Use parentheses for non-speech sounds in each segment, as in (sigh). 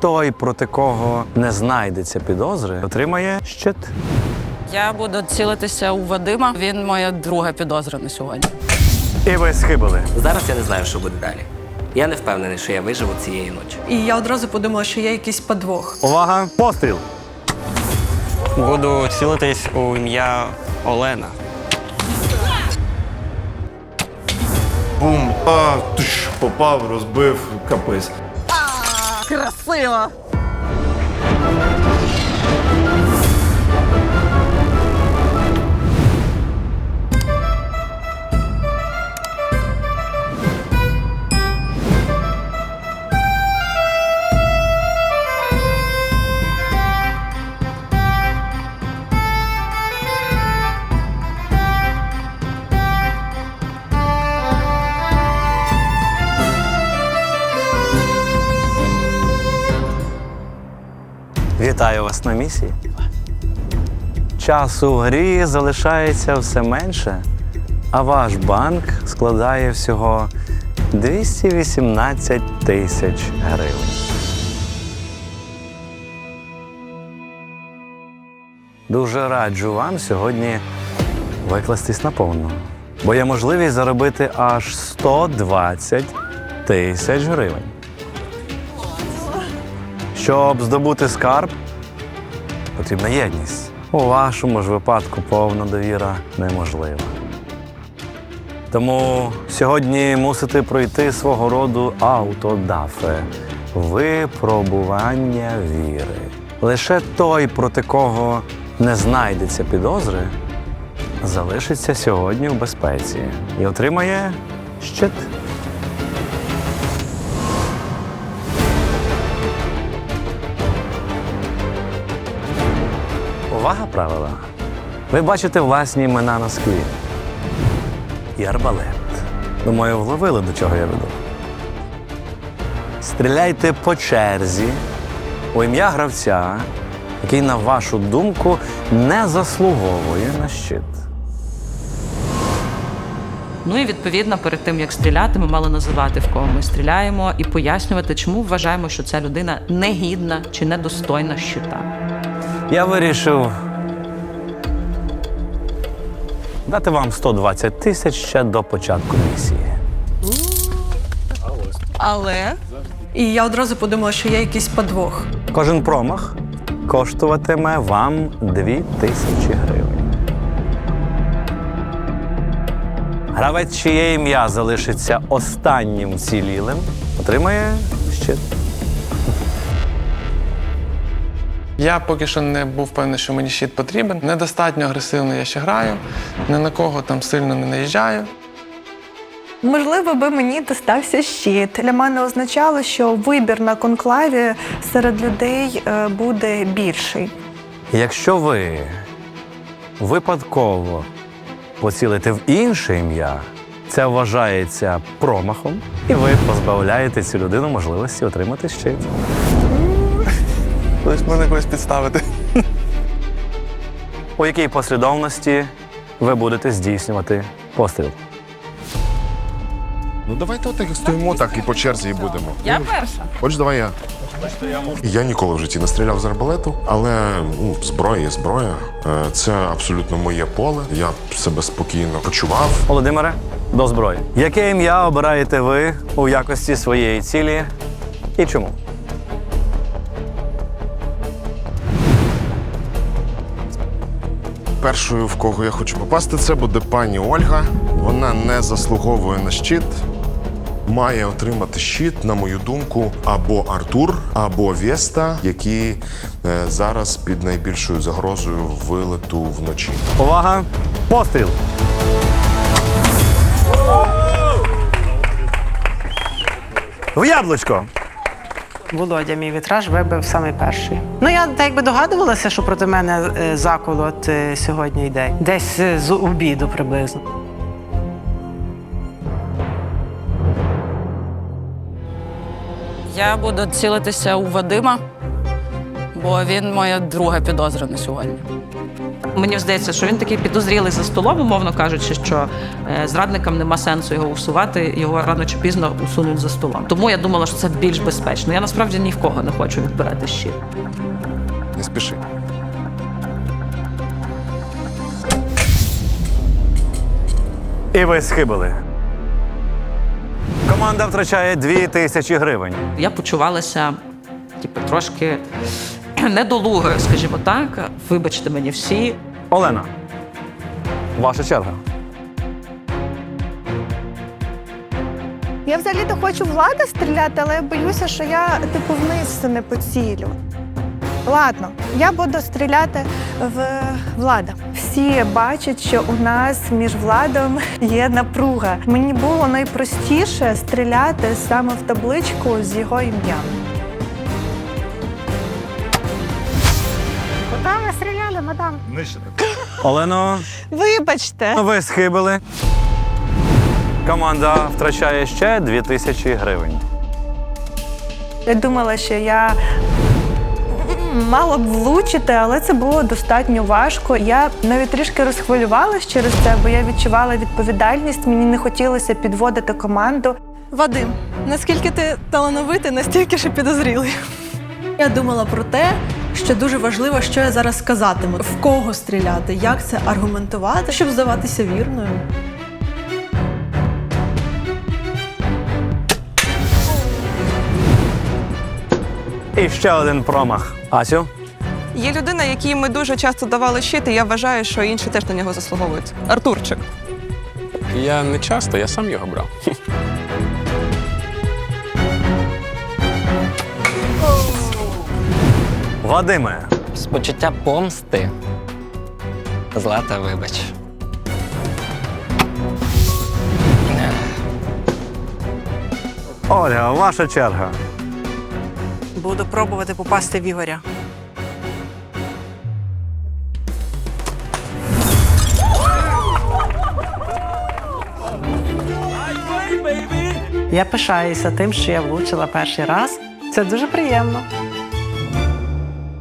той, проти кого не знайдеться підозри, отримає щит. Я буду цілитися у Вадима. Він моя друга підозра на сьогодні. І ви схибили. Зараз я не знаю, що буде далі. Я не впевнений, що я виживу цієї ночі. І я одразу подумала, що є якийсь подвох. Увага! Постріл! Буду цілитись у ім'я Олена. Бум! А, туш, попав, розбив, капець. Красиво! Вітаю вас на місії. Часу в грі залишається все менше, а ваш банк складає всього 218 тисяч гривень. Дуже раджу вам сьогодні викластись наповну, бо є можливість заробити аж 120 тисяч гривень. Щоб здобути скарб, потрібна єдність. У вашому ж випадку повна довіра неможлива. Тому сьогодні мусите пройти свого роду аутодафе випробування віри. Лише той, проти кого не знайдеться підозри, залишиться сьогодні в безпеці і отримає щит. Увага правила. Ви бачите власні імена на склі. І арбалет. Думаю, вловили, до чого я веду. Стріляйте по черзі у ім'я гравця, який, на вашу думку, не заслуговує на щит. Ну і відповідно, перед тим як стріляти, ми мали називати в кого ми стріляємо і пояснювати, чому вважаємо, що ця людина негідна чи недостойна щита. Я вирішив дати вам 120 тисяч ще до початку місії. Але і я одразу подумала, що є якийсь подвох. Кожен промах коштуватиме вам 2 тисячі гривень. Гравець, чиє ім'я залишиться останнім вцілілим, отримає щит. Я поки що не був певний, що мені щит потрібен. Недостатньо агресивно я ще граю, ні на кого там сильно не наїжджаю. Можливо, би мені достався щит. Для мене означало, що вибір на конклаві серед людей е, буде більший. Якщо ви випадково поцілите в інше ім'я, це вважається промахом, і ви позбавляєте цю людину можливості отримати щит. Лиш мене когось підставити. У якій послідовності ви будете здійснювати постріл? Ну давайте отак стоїмо, так і по черзі і будемо. Я перша. Хоч давай я. Я ніколи в житті не стріляв з арбалету, але ну, зброя є зброя. Е, Це абсолютно моє поле. Я себе спокійно почував. Володимире, до зброї. Яке ім'я обираєте ви у якості своєї цілі і чому? Першою, в кого я хочу попасти, це буде пані Ольга. Вона не заслуговує на щит. Має отримати щит, на мою думку, або Артур, або Веста, які е, зараз під найбільшою загрозою вилету вночі. Увага! Постріл! В яблучко! Володя, мій вітраж вибив самий перший. Ну я так якби догадувалася, що проти мене е, заколот е, сьогодні йде. Десь е, з обіду приблизно. Я буду цілитися у Вадима. бо він моя друга підозра на сьогодні. Мені здається, що він такий підозрілий за столом, умовно кажучи, що е, зрадникам нема сенсу його усувати, його рано чи пізно усунуть за столом. Тому я думала, що це більш безпечно. Я насправді ні в кого не хочу відбирати щит. Не спіши. І ви схибили. Команда втрачає 2 тисячі гривень. Я почувалася, типу, трошки (clears throat) недолугою, скажімо так. Вибачте мені всі. Олена, ваша черга. Я взагалі-то хочу влада стріляти, але я боюся, що я типу вниз не поцілю. Ладно, я буду стріляти в влада. Всі бачать, що у нас між владом є напруга. Мені було найпростіше стріляти саме в табличку з його ім'ям. Ви мадам? Нижче. Олено, Вибачте. ви схибили. Команда втрачає ще 2 тисячі гривень. Я думала, що я мала б влучити, але це було достатньо важко. Я навіть трішки розхвилювалась через це, бо я відчувала відповідальність. Мені не хотілося підводити команду. Вадим, наскільки ти талановитий, настільки ж і підозрілий. Я думала про те, що дуже важливо, що я зараз сказатиму, в кого стріляти, як це аргументувати, щоб здаватися вірною. І ще один промах. Асю, Є людина, якій ми дуже часто давали щит, і я вважаю, що інші теж на нього заслуговують. Артурчик. Я не часто, я сам його брав. Вадиме, З почуття помсти. Злата, вибач. Ольга, ваша черга. Буду пробувати попасти в Ігоря. Я пишаюся тим, що я влучила перший раз. Це дуже приємно.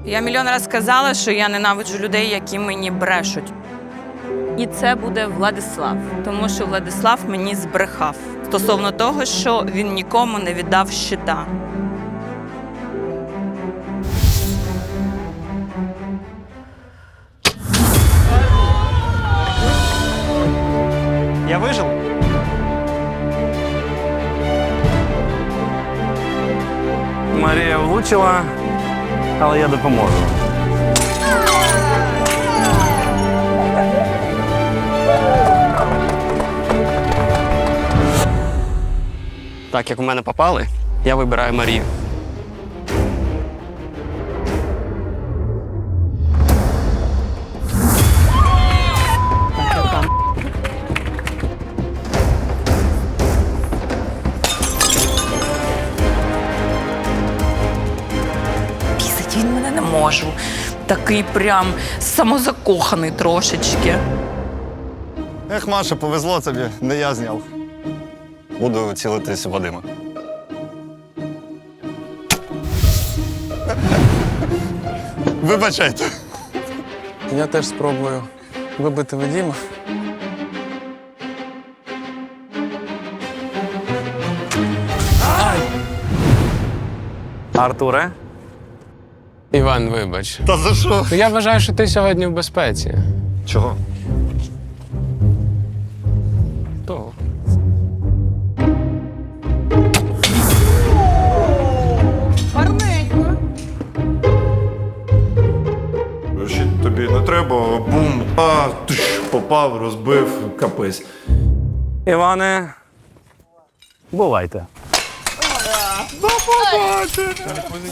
Я мільйон раз сказала, що я ненавиджу людей, які мені брешуть. І це буде Владислав, тому що Владислав мені збрехав стосовно того, що він нікому не віддав щита. Я вижив. Марія влучила, але я допоможу. Так як у мене попали, я вибираю Марію. Можу. Такий прям самозакоханий трошечки. Ех, Маша, повезло тобі, не я зняв. Буду цілитись Вадима. Вибачайте. Я теж спробую вибити Вадіма. Артуре, Іван, вибач. Та за що? Я вважаю, що ти сьогодні в безпеці. Чого? Того. Ще тобі не треба, бум, а туш, попав, розбив, капець. Іване, бувайте.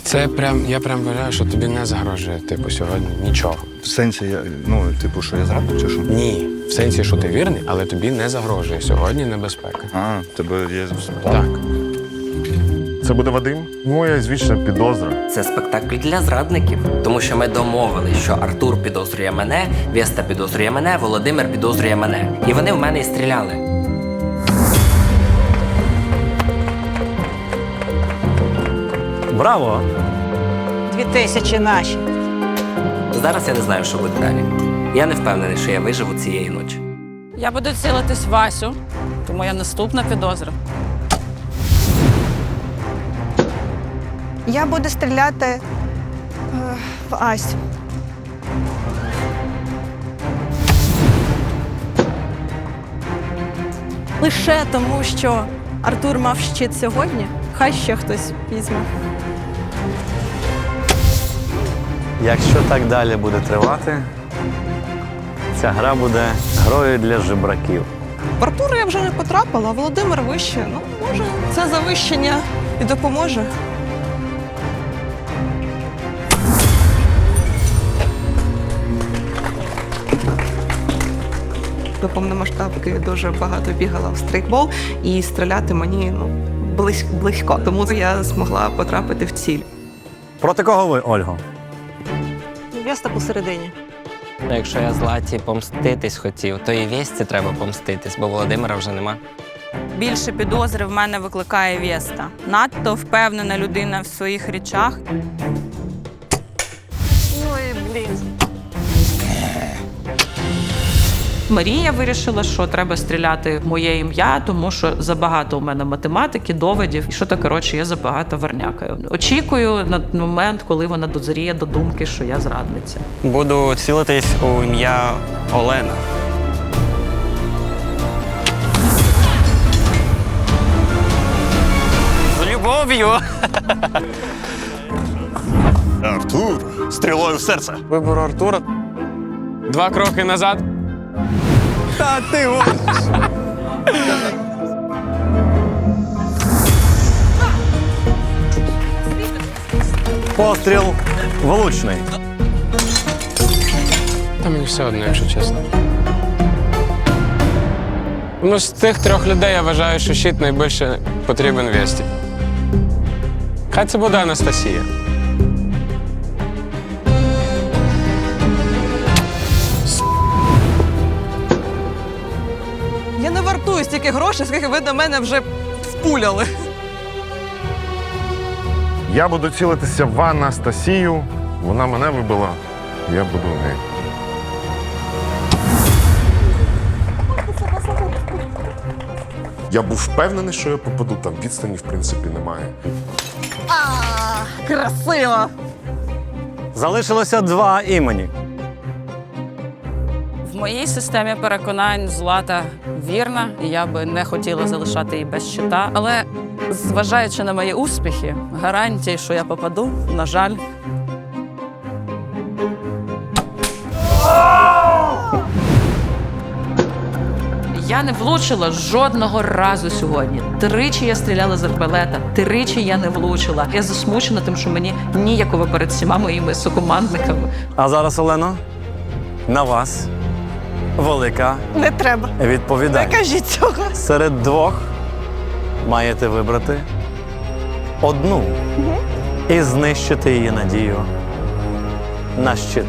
Це прям, я прям вважаю, що тобі не загрожує, типу, сьогодні нічого. В сенсі, я, ну, типу, що я зрадник чи що? Ні. В сенсі, що ти вірний, але тобі не загрожує сьогодні небезпека. А, тебе є. Так. Це буде Вадим? Моя звічна підозра. Це спектакль для зрадників, тому що ми домовились, що Артур підозрює мене, Веста підозрює мене, Володимир підозрює мене. І вони в мене і стріляли. Браво! дві тисячі наші. Зараз я не знаю, що буде далі. Я не впевнений, що я виживу цієї ночі. Я буду цілитись Васю, то моя наступна підозра. Я буду стріляти е, в Асю. Лише тому, що Артур мав щит сьогодні, хай ще хтось візьме. Якщо так далі буде тривати, ця гра буде грою для жебраків. В Артура я вже не потрапила, а Володимир вище. Ну, може, це завищення і допоможе. До повномасштабки дуже багато бігала в стрейкбол і стріляти мені ну, близь- близько. Тому я змогла потрапити в ціль. Проти кого ви, Ольго? Веста посередині. Ну, якщо я златі помститись хотів, то і Вєсті треба помститись, бо Володимира вже нема. Більше підозри в мене викликає Веста. Надто впевнена людина в своїх речах. Марія вирішила, що треба стріляти в моє ім'я, тому що забагато у мене математики, доводів, і що то коротше, я забагато вернякаю. Очікую на момент, коли вона дозріє до думки, що я зрадниця. Буду цілитись у ім'я Олена. З любов'ю! Артур, стрілою в серце. Вибору Артура. Два кроки назад. Та ти Постріл влучний. Та мені все одно, якщо чесно. Ну, з тих трьох людей я вважаю, що щит найбільше потрібен Весті. Хай це буде Анастасія. Стільки грошей, скільки ви до мене вже впуляли. Я буду цілитися в Анастасію. Вона мене вибила. Я буду в неї. Я був впевнений, що я попаду. Там відстані, в принципі, немає. А, Красиво! Залишилося два імені. В моїй системі переконань Злата вірна, і я би не хотіла залишати її без щита. Але зважаючи на мої успіхи, гарантії, що я попаду, на жаль. Я не влучила жодного разу сьогодні. Тричі я стріляла з арбалета, тричі я не влучила. Я засмучена тим, що мені ніяково перед всіма моїми сукомандниками. А зараз, Олено, на вас велика Не треба. Не відповідальність. кажіть цього. Серед двох маєте вибрати одну і знищити її надію на щит.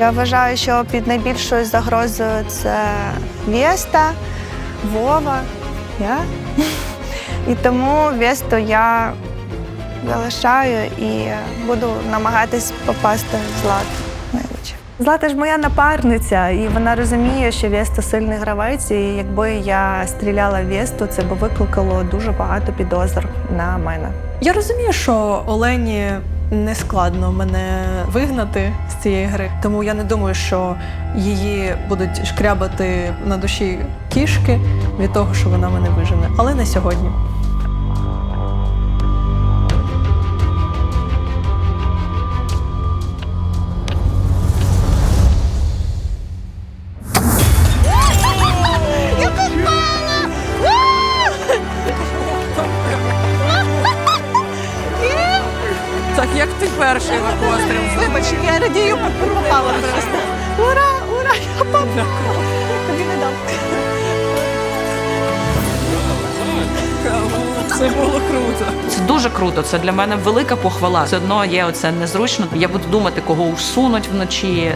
Я вважаю, що під найбільшою загрозою це Веста, Вова, я. І тому Весту я залишаю і буду намагатись попасти в найвище. Злата ж моя напарниця, і вона розуміє, що Веста сильний гравець, і якби я стріляла в Весту, це б викликало дуже багато підозр на мене. Я розумію, що Олені не складно мене вигнати з цієї гри, тому я не думаю, що її будуть шкрябати на душі кішки від того, що вона мене вижене. Але не сьогодні. Так як ти перший на постріл? Вибач, я радію попала просто. Ура! Ура! Я попала! Тобі не дам. Це було круто. Це дуже круто. Це для мене велика похвала. Все одно є оце незручно. Я буду думати, кого усунуть вночі.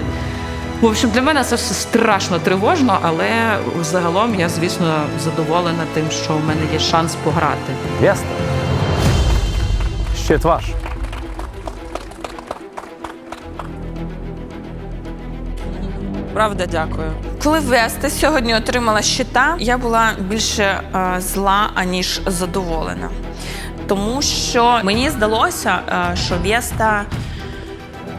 В общем, для мене це все страшно тривожно, але загалом я, звісно, задоволена тим, що в мене є шанс пограти. Веста. Щит ваш. Правда, дякую. Коли Веста сьогодні отримала щита, я була більше е, зла, аніж задоволена. Тому що мені здалося, е, що Веста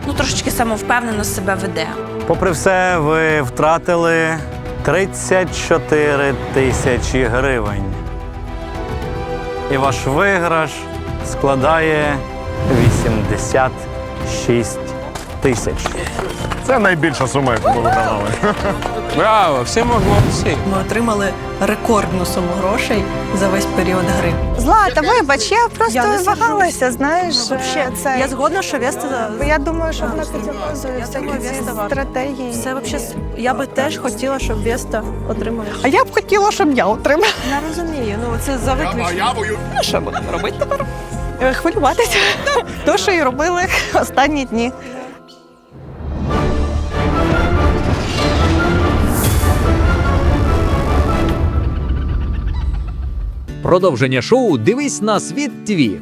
ну, трошечки самовпевнено себе веде. Попри все, ви втратили 34 тисячі гривень. І ваш виграш складає 86 тисяч. Це найбільша сума, яку ми вигравали. Браво, всі молодці. Ми отримали рекордну суму грошей за весь період гри. Злата, вибач, я просто Я не вагалася, знаєш. Вообще, це... Я згодна, що Веста я думаю, що вона підказує всякі думаю, ці Веста варта. стратегії. Це вообще я би теж хотіла, щоб Веста отримала. А я б хотіла, щоб я отримала. Я розумію. Ну це за виключення. Ну, що будемо робити тепер? Е, Хвилюватися. (laughs) То, що і робили останні дні. Продовження шоу Дивись на світ ТВ